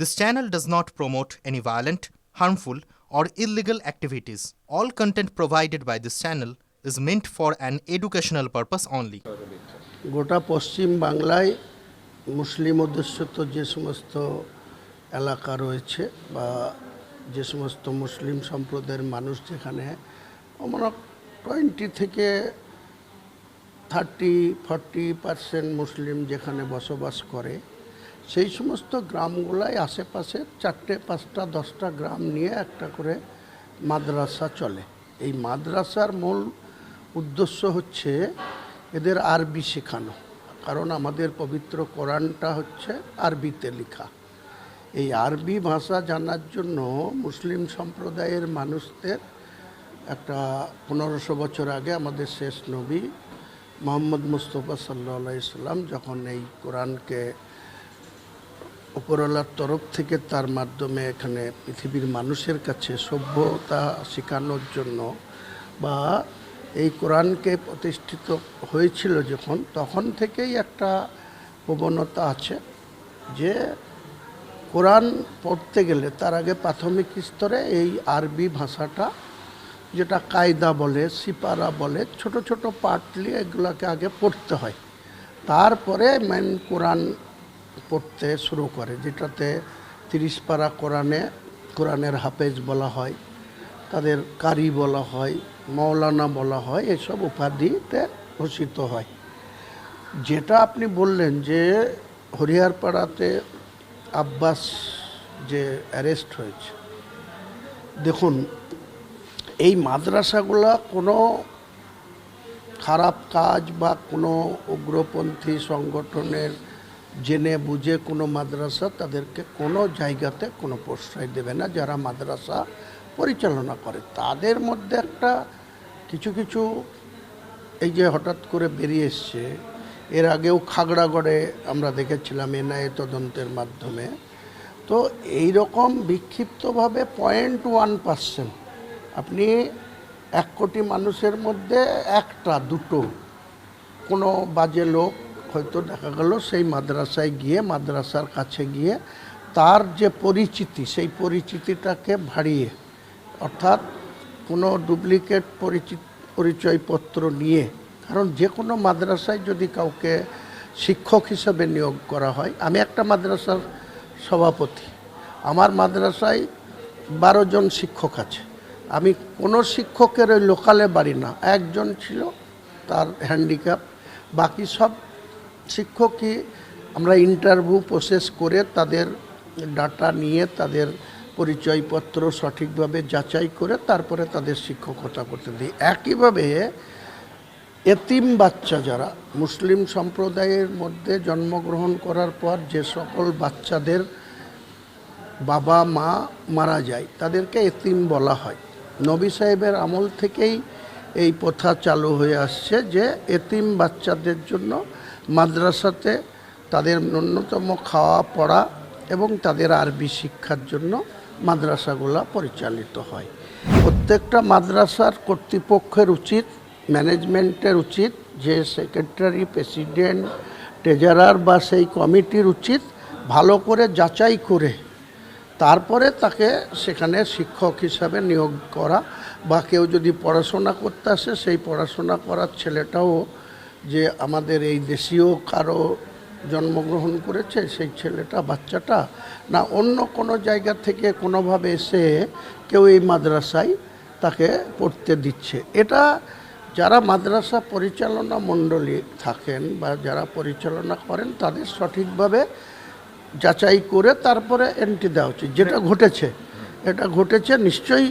This channel does not promote any violent, harmful, or illegal activities. All content provided by this channel is meant for an educational purpose only. গোটা পশ্চিম বাংলায় মুসলিম অধ্যুষিত যে সমস্ত এলাকা রয়েছে বা যে সমস্ত মুসলিম সম্প্রদায়ের মানুষ যেখানে আমরা টোয়েন্টি থেকে থার্টি ফর্টি পার্সেন্ট মুসলিম যেখানে বসবাস করে সেই সমস্ত গ্রামগুলাই আশেপাশে চারটে, পাঁচটা, দশটা গ্রাম নিয়ে একটা করে মাদ্রাসা চলে। এই মাদ্রাসার মূল উদ্দেশ্য হচ্ছে এদের আরবি শেখানো। কারণ আমাদের পবিত্র কোরআনটা হচ্ছে আরবিতে লেখা। এই আরবি ভাষা জানার জন্য মুসলিম সম্প্রদায়ের মানুষদের একটা পনেরোশো বছর আগে আমাদের শেষ নবী মোহাম্মদ মুস্তফা সাল্লা ইসলাম যখন এই কোরআনকে উপরওয়ালার তরফ থেকে তার মাধ্যমে এখানে পৃথিবীর মানুষের কাছে সভ্যতা শেখানোর জন্য বা এই কোরআনকে প্রতিষ্ঠিত হয়েছিল যখন, তখন থেকেই একটা প্রবণতা আছে যে কোরআন পড়তে গেলে তার আগে প্রাথমিক স্তরে এই আরবি ভাষাটা, যেটা কায়দা বলে, সিপারা বলে, ছোট ছোট নিয়ে এগুলোকে আগে পড়তে হয়। তারপরে মেন কোরআন পড়তে শুরু করে, যেটাতে তিরিশ পারা কোরআনে, কোরআনের হাফেজ বলা হয়, তাদের কারি বলা হয় মৌলানা বলা হয়, এসব উপাধিতে ঘোষিত হয়। যেটা আপনি বললেন যে হরিয়ারপাড়াতে আব্বাস যে অ্যারেস্ট হয়েছে, দেখুন, এই মাদ্রাসাগুলা কোনো খারাপ কাজ বা কোনো উগ্রপন্থী সংগঠনের জেনে বুঝে কোনো মাদ্রাসা তাদেরকে কোনো জায়গাতে কোনো প্রশ্রয় দেবে না, যারা মাদ্রাসা পরিচালনা করে। তাদের মধ্যে একটা কিছু কিছু এই যে হঠাৎ করে বেরিয়ে এসছে, এর আগেও খাগড়াগড়ে আমরা দেখেছিলাম এনআইএ তদন্তের মাধ্যমে। তো এই রকম বিক্ষিপ্তভাবে পয়েন্ট ওয়ান পার্সেন্ট আপনি এক কোটি মানুষের মধ্যে একটা, দুটো, কোনো বাজে লোক হয়তো দেখা গেল সেই মাদ্রাসায় গিয়ে, মাদ্রাসার কাছে গিয়ে তার যে পরিচিতি, সেই পরিচিতিটাকে ভাড়িয়ে, অর্থাৎ কোনো ডুপ্লিকেট পরিচিত, পরিচয়পত্র নিয়ে, কারণ যে কোনো মাদ্রাসায় যদি কাউকে শিক্ষক হিসেবে নিয়োগ করা হয়, আমি একটা মাদ্রাসার সভাপতি, আমার মাদ্রাসায় বারো জন শিক্ষক আছে, আমি কোনো শিক্ষকের ওই লোকালে বাড়ি না, একজন ছিল তার হ্যান্ডিক্যাপ বাকি সব শিক্ষকই আমরা ইন্টারভিউ প্রসেস করে তাদের ডাটা নিয়ে তাদের পরিচয়পত্র সঠিকভাবে যাচাই করে তারপরে তাদের শিক্ষকতা করতে দিই। একইভাবে এতিম বাচ্চা যারা, মুসলিম সম্প্রদায়ের মধ্যে জন্মগ্রহণ করার পর যে সকল বাচ্চাদের বাবা, মা মারা যায়, তাদেরকে এতিম বলা হয়। নবী সাহেবের আমল থেকেই এই প্রথা চালু হয়ে আসছে যে এতিম বাচ্চাদের জন্য মাদ্রাসাতে তাদের ন্যূনতম খাওয়া, পড়া এবং তাদের আরবি শিক্ষার জন্য মাদ্রাসাগুলো পরিচালিত হয়। প্রত্যেকটা মাদ্রাসার কর্তৃপক্ষের উচিত, ম্যানেজমেন্টের উচিত, যে সেক্রেটারি, প্রেসিডেন্ট, ট্রেজারার বা সেই কমিটির উচিত ভালো করে যাচাই করে তারপরে তাকে সেখানে শিক্ষক হিসাবে নিয়োগ করা বা কেউ যদি পড়াশোনা করতে আসে, সেই পড়াশোনা করার ছেলেটাও যে আমাদের এই দেশীয় কারও জন্মগ্রহণ করেছে, সেই ছেলেটা, বাচ্চাটা, না অন্য কোনো জায়গা থেকে কোনোভাবে এসে কেউ এই মাদ্রাসায় তাকে পড়তে দিচ্ছে। এটা যারা মাদ্রাসা পরিচালনা মণ্ডলী থাকেন বা যারা পরিচালনা করেন, তাদের সঠিকভাবে যাচাই করে তারপরে এন্ট্রি দেওয়া উচিত। যেটা ঘটেছে, এটা ঘটেছে, নিশ্চয়ই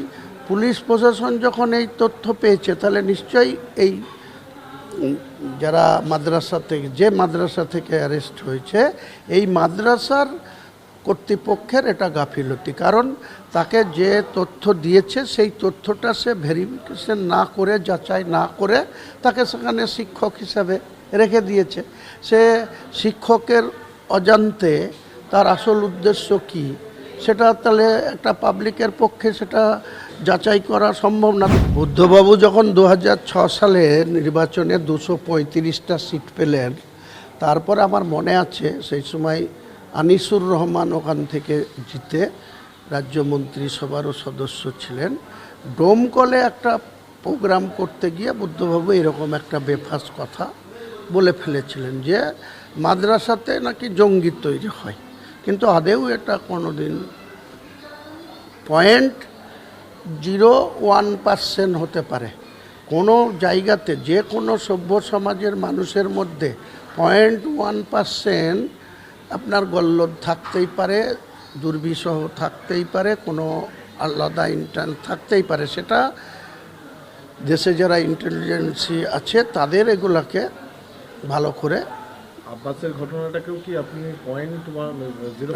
পুলিশ প্রশাসন যখন এই তথ্য পেয়েছে, তাহলে নিশ্চয়ই এই যারা মাদ্রাসা থেকে যে মাদ্রাসা থেকে অ্যারেস্ট হয়েছে, এই মাদ্রাসার কর্তৃপক্ষের এটা গাফিলতি। কারণ তাকে যে তথ্য দিয়েছে, সেই তথ্যটা সে ভেরিফিকেশন না করে, যাচাই না করে, তাকে সেখানে শিক্ষক হিসাবে রেখে দিয়েছে। সে শিক্ষকের অজান্তে তার আসল উদ্দেশ্য কি? সেটা তাহলে একটা পাবলিকের পক্ষে সেটা যাচাই করা সম্ভব না। বুদ্ধবাবু যখন দু সালে নির্বাচনে দুশো পঁয়ত্রিশটা সিট পেলেন, তারপর আমার মনে আছে সেই সময় আনিসুর রহমান ওখান থেকে জিতে রাজ্য মন্ত্রিসভারও সদস্য ছিলেন। ডোমকলে একটা প্রোগ্রাম করতে গিয়ে বুদ্ধবাবু এরকম একটা বেফাস কথা বলে ফেলেছিলেন যে, মাদ্রাসাতে নাকি জঙ্গি তৈরি হয়। কিন্তু আদেও এটা কোনোদিন পয়েন্ট জিরো ওয়ান পার্সেন্ট হতে পারে। কোনো জায়গাতে যে কোনো সভ্য সমাজের মানুষের মধ্যে পয়েন্ট ওয়ান পার্সেন্ট আপনার গল্লদ থাকতেই পারে দুর্বিষহ থাকতেই পারে কোনো আলাদা ইন্টার থাকতেই পারে। সেটা দেশে যারা ইন্টেলিজেন্সি আছে তাদের এগুলাকে ভালো করে আব্বাসের ঘটনাটাকেও কি আপনি পয়েন্ট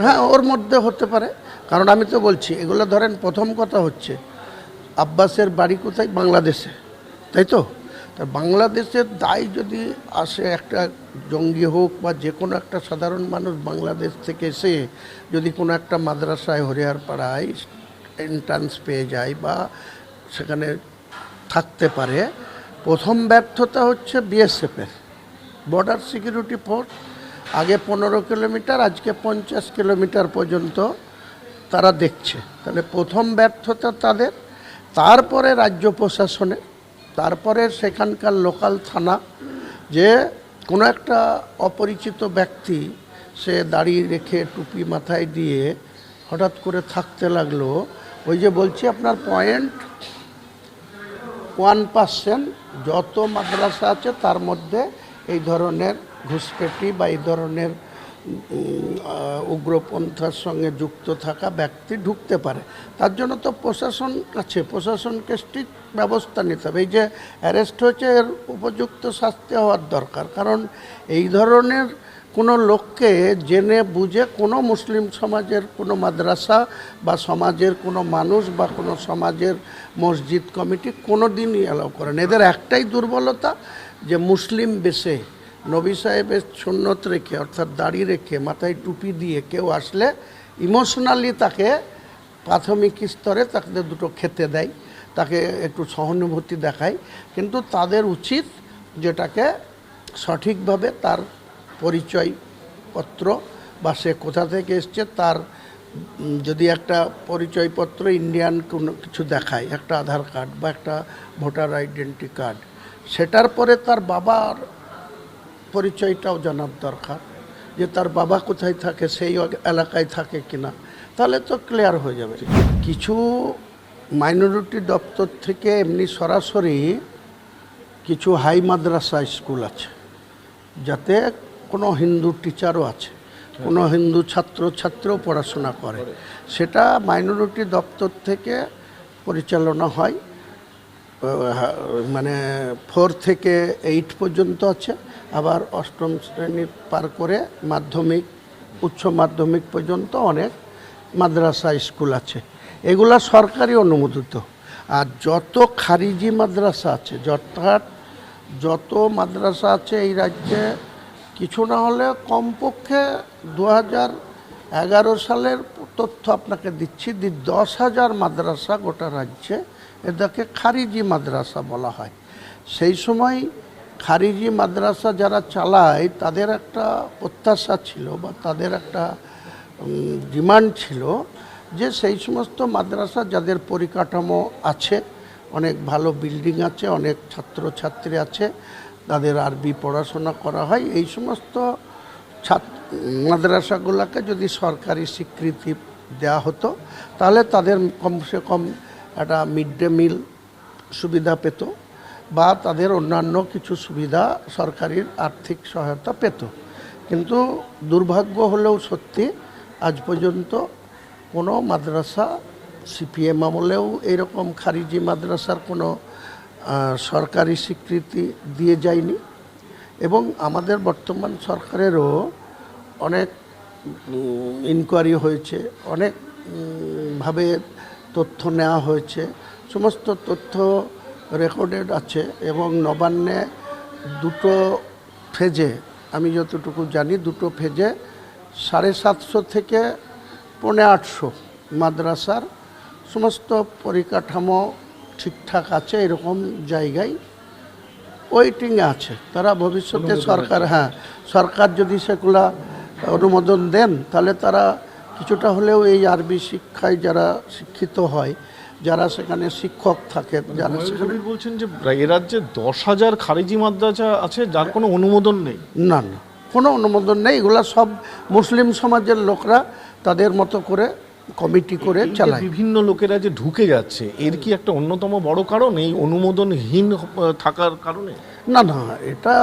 হ্যাঁ ওর মধ্যে হতে পারে। কারণ আমি তো বলছি এগুলো ধরেন প্রথম কথা হচ্ছে। আব্বাসের বাড়ি কোথায়? বাংলাদেশে। তাই তো? তা বাংলাদেশের দায় যদি আসে, একটা জঙ্গি হোক বা যে কোনো একটা সাধারণ মানুষ বাংলাদেশ থেকে এসে যদি কোনো একটা মাদ্রাসায় হরিয়ার পাড়ায় এন্ট্রান্স পেয়ে যায় বা সেখানে থাকতে পারে, প্রথম ব্যর্থতা হচ্ছে বিএসএফের বর্ডার সিকিউরিটি ফোর্স আগে পনেরো কিলোমিটার, আজকে পঞ্চাশ কিলোমিটার পর্যন্ত তারা দেখছে। তাহলে প্রথম ব্যর্থতা তাদের তারপরে রাজ্য প্রশাসনে, তারপরে সেখানকার লোকাল থানা, যে কোনো একটা অপরিচিত ব্যক্তি সে দাড়ি রেখে টুপি মাথায় দিয়ে হঠাৎ করে থাকতে লাগল, ওই যে বলছি আপনার পয়েন্ট ওয়ান পার্সেন্ট, যত মাদ্রাসা আছে তার মধ্যে এই ধরনের ঘুষপেটি বা এই ধরনের উগ্রপন্থার সঙ্গে যুক্ত থাকা ব্যক্তি ঢুকতে পারে। তার জন্য তো প্রশাসন আছে। প্রশাসনকে স্ট্রিক্ট ব্যবস্থা নিতে হবে। এই যে অ্যারেস্ট হয়েছে, এর উপযুক্ত শাস্তি হওয়ার দরকার। কারণ এই ধরনের কোনো লোককে জেনে বুঝে কোনো মুসলিম সমাজের কোনো মাদ্রাসা বা সমাজের কোনো মানুষ বা কোনো সমাজের মসজিদ কমিটি কোনো দিনই অ্যালাউ করেন এদের একটাই দুর্বলতা যে মুসলিম বেশে নবী সাহেবের সুন্নত রেখে, অর্থাৎ দাড়ি রেখে, মাথায় টুপি দিয়ে কেউ আসলে ইমোশনালি তাকে প্রাথমিক স্তরে তাকে দুটো খেতে দেয়, তাকে একটু সহানুভূতি দেখায়। কিন্তু তাদের উচিত যেটাকে সঠিকভাবে তার পরিচয়পত্র বা সে কোথা থেকে এসছে তার যদি একটা পরিচয়পত্র ইন্ডিয়ান কোনো কিছু দেখায়, একটা আধার কার্ড বা একটা ভোটার আইডেন্টি কার্ড, সেটার পরে তার বাবার পরিচয়টাও জানার দরকার যে তার বাবা কোথায় থাকে, সেই এলাকায় থাকে কিনা, তাহলে তো ক্লিয়ার হয়ে যাবে। কিছু মাইনরিটি দপ্তর থেকে এমনি সরাসরি কিছু হাই মাদ্রাসা স্কুল আছে, যাতে কোনো হিন্দু টিচারও আছে, কোনো হিন্দু ছাত্র ছাত্রও পড়াশোনা করে। সেটা মাইনরিটি দপ্তর থেকে পরিচালনা হয় মানে ফোর থেকে এইট পর্যন্ত আছে। আবার অষ্টম শ্রেণি পার করে মাধ্যমিক, উচ্চ মাধ্যমিক পর্যন্ত অনেক মাদ্রাসা স্কুল আছে। এগুলা সরকারি অনুমোদিত। আর যত খারিজি মাদ্রাসা আছে অর্থাৎ যত মাদ্রাসা আছে এই রাজ্যে, কিছু না হলে কমপক্ষে দু এগারো সালের তথ্য আপনাকে দিচ্ছি দি দশ হাজার মাদ্রাসা গোটা রাজ্যে এদেরকে খারিজি মাদ্রাসা বলা হয়। সেই সময় খারিজি মাদ্রাসা যারা চালায়, তাদের একটা প্রত্যাশা ছিল বা তাদের একটা ডিমান্ড ছিল যে সেই সমস্ত মাদ্রাসা যাদের পরিকাঠামো আছে, অনেক ভালো বিল্ডিং আছে, অনেক ছাত্রছাত্রী আছে, তাদের আরবি পড়াশোনা করা হয়, এই সমস্ত মাদ্রাসাগুলোকে যদি সরকারি স্বীকৃতি দেওয়া হতো, তাহলে তাদের কমসে কম একটা মিড ডে মিল সুবিধা পেত। বা তাদের অন্যান্য কিছু সুবিধা সরকারির আর্থিক সহায়তা পেত। কিন্তু দুর্ভাগ্য হলেও সত্যি আজ পর্যন্ত কোনো মাদ্রাসা সিপিএম আমলেও এরকম খারিজি মাদ্রাসার কোনো সরকারি স্বীকৃতি দিয়ে যায়নি। এবং আমাদের বর্তমান সরকারেরও অনেক ইনকোয়ারি হয়েছে অনেকভাবে তথ্য নেওয়া হয়েছে। সমস্ত তথ্য রেকর্ডেড আছে এবং নবান্নে দুটো ফেজে আমি যতটুকু জানি দুটো ফেজে সাড়ে সাতশো থেকে পৌনে আটশো মাদ্রাসার সমস্ত পরিকাঠামো ঠিকঠাক আছে এরকম জায়গায় ওয়েটিংয়ে আছে। তারা ভবিষ্যতে সরকার হ্যাঁ সরকার যদি সেগুলা অনুমোদন দেন তাহলে তারা কিছুটা হলেও এই আরবি শিক্ষায় যারা শিক্ষিত হয় যারা সেখানে শিক্ষক থাকে যারা হুমায়ুন সেখানে বলছেন যে এ রাজ্যে দশ হাজার খারিজি মাদ্রাসা আছে যার কোনো অনুমোদন নেই। না না কোনো অনুমোদন নেই। এগুলা সব মুসলিম সমাজের লোকরা তাদের মতো করে কমিটি করে চালায়। বিভিন্ন লোকেরা যে ঢুকে যাচ্ছে এর কি একটা অন্যতম বড় কারণ এই অনুমোদনহীন থাকার কারণে? না না এটা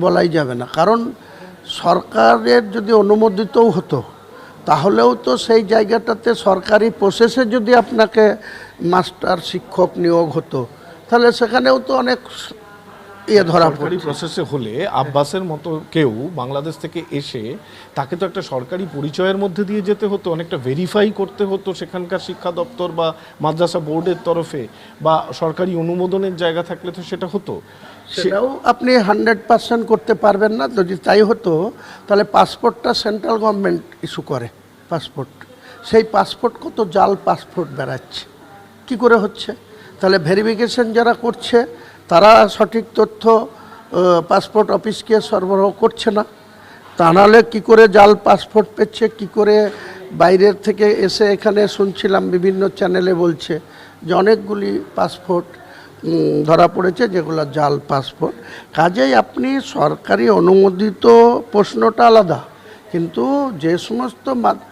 বলাই যাবে না। কারণ সরকারের যদি অনুমোদিতও হতো তাহলেও তো সেই জায়গাটাতে সরকারি প্রসেসে যদি আপনাকে মাস্টার শিক্ষক নিয়োগ হতো তাহলে সেখানেও তো অনেক ইয়ে ধরা সরকারি পড়ে প্রসেসে হলে আব্বাসের মতো কেউ বাংলাদেশ থেকে এসে তাকে তো একটা সরকারি পরিচয়ের মধ্যে দিয়ে যেতে হতো অনেকটা ভেরিফাই করতে হতো সেখানকার শিক্ষা দপ্তর বা মাদ্রাসা বোর্ডের তরফে বা সরকারি অনুমোদনের জায়গা থাকলে তো সেটা হতো। সেটাও আপনি হান্ড্রেড পার্সেন্ট করতে পারবেন না। যদি তাই হতো, তাহলে পাসপোর্টটা সেন্ট্রাল গভর্নমেন্ট ইস্যু করে, পাসপোর্ট। সেই পাসপোর্ট কত জাল পাসপোর্ট বেড়াচ্ছে। কি করে হচ্ছে? তাহলে ভেরিফিকেশন যারা করছে, তারা সঠিক তথ্য পাসপোর্ট অফিসকে সরবরাহ করছে না। তা নাহলে কী করে জাল পাসপোর্ট পেচ্ছে? কি করে বাইরের থেকে এসে এখানে শুনছিলাম, বিভিন্ন চ্যানেলে বলছে যে অনেকগুলি পাসপোর্ট ধরা পড়েছে, যেগুলো জাল পাসপোর্ট। কাজেই আপনি সরকারি অনুমোদিত প্রশ্নটা আলাদা। কিন্তু যে সমস্ত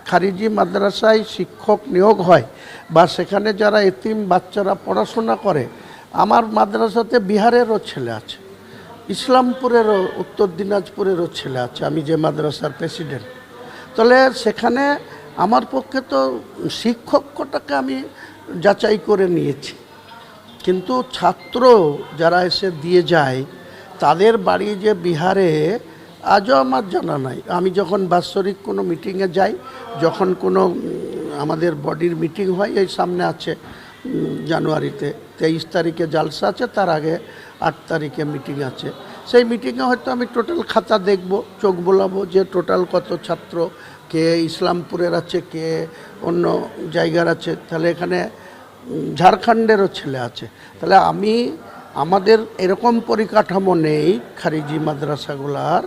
খারিজি মাদ্রাসায় শিক্ষক নিয়োগ হয়, বা সেখানে যারা এতিম বাচ্চারা পড়াশোনা করে, আমার মাদ্রাসাতে বিহারেরও ছেলে আছে, ইসলামপুরেরও, উত্তর দিনাজপুরেরও ছেলে আছে, আমি যে মাদ্রাসার প্রেসিডেন্ট। তাহলে সেখানে আমার পক্ষে তো শিক্ষক কটাকে আমি যাচাই করে নিয়েছি। কিন্তু ছাত্র যারা এসে দিয়ে যায়, তাদের বাড়ি যে বিহারে আজও আমার জানা নাই। আমি যখন বাৎসরিক কোনো মিটিংয়ে যাই, যখন কোনো আমাদের বডির মিটিং হয়, এই সামনে আছে জানুয়ারিতে। তেইশ তারিখে জালসা আছে, তার আগে আট তারিখে মিটিং আছে। সেই মিটিংয়ে হয়তো আমি টোটাল খাতা দেখব, চোখ বোলাবো যে টোটাল কত ছাত্র, কে ইসলামপুরের আছে, কে অন্য জায়গার আছে। তাহলে এখানে ঝাড়খণ্ডেরও ছেলে আছে। তাহলে আমি, আমাদের এরকম পরিকাঠামো নেই, খারিজি মাদ্রাসাগুলার,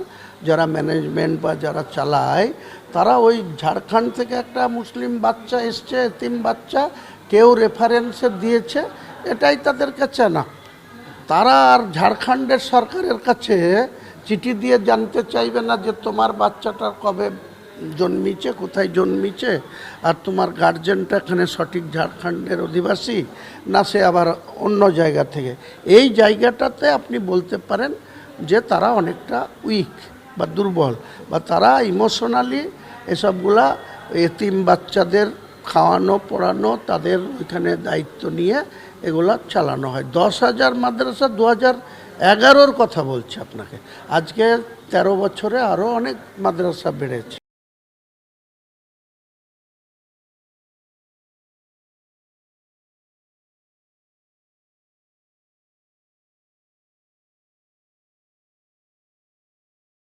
যারা ম্যানেজমেন্ট বা যারা চালায়, তারা ওই ঝাড়খণ্ড থেকে একটা মুসলিম বাচ্চা এসছে এতিম বাচ্চা, কেউ রেফারেন্সে দিয়েছে, এটাই তাদের কাছে না। তারা আর ঝাড়খণ্ডের সরকারের কাছে চিঠি দিয়ে জানতে চাইবে না যে তোমার বাচ্চাটার কবে জন্মিছে, কোথায় জন্মিছে, আর তোমার গার্জেনটা এখানে সঠিক ঝাড়খণ্ডের অধিবাসী, না সে আবার অন্য জায়গা থেকে? এই জায়গাটাতে আপনি বলতে পারেন যে তারা অনেকটা উইক বা দুর্বল, বা তারা ইমোশনালি এসবগুলা এতিম বাচ্চাদের খাওয়ানো, পড়ানো, তাদের ওইখানে দায়িত্ব নিয়ে এগুলা চালানো হয়। দশ হাজার মাদ্রাসা দু হাজার এগারোর কথা বলছি আপনাকে। আজকে তেরো বছরে আরও অনেক মাদ্রাসা বেড়েছে।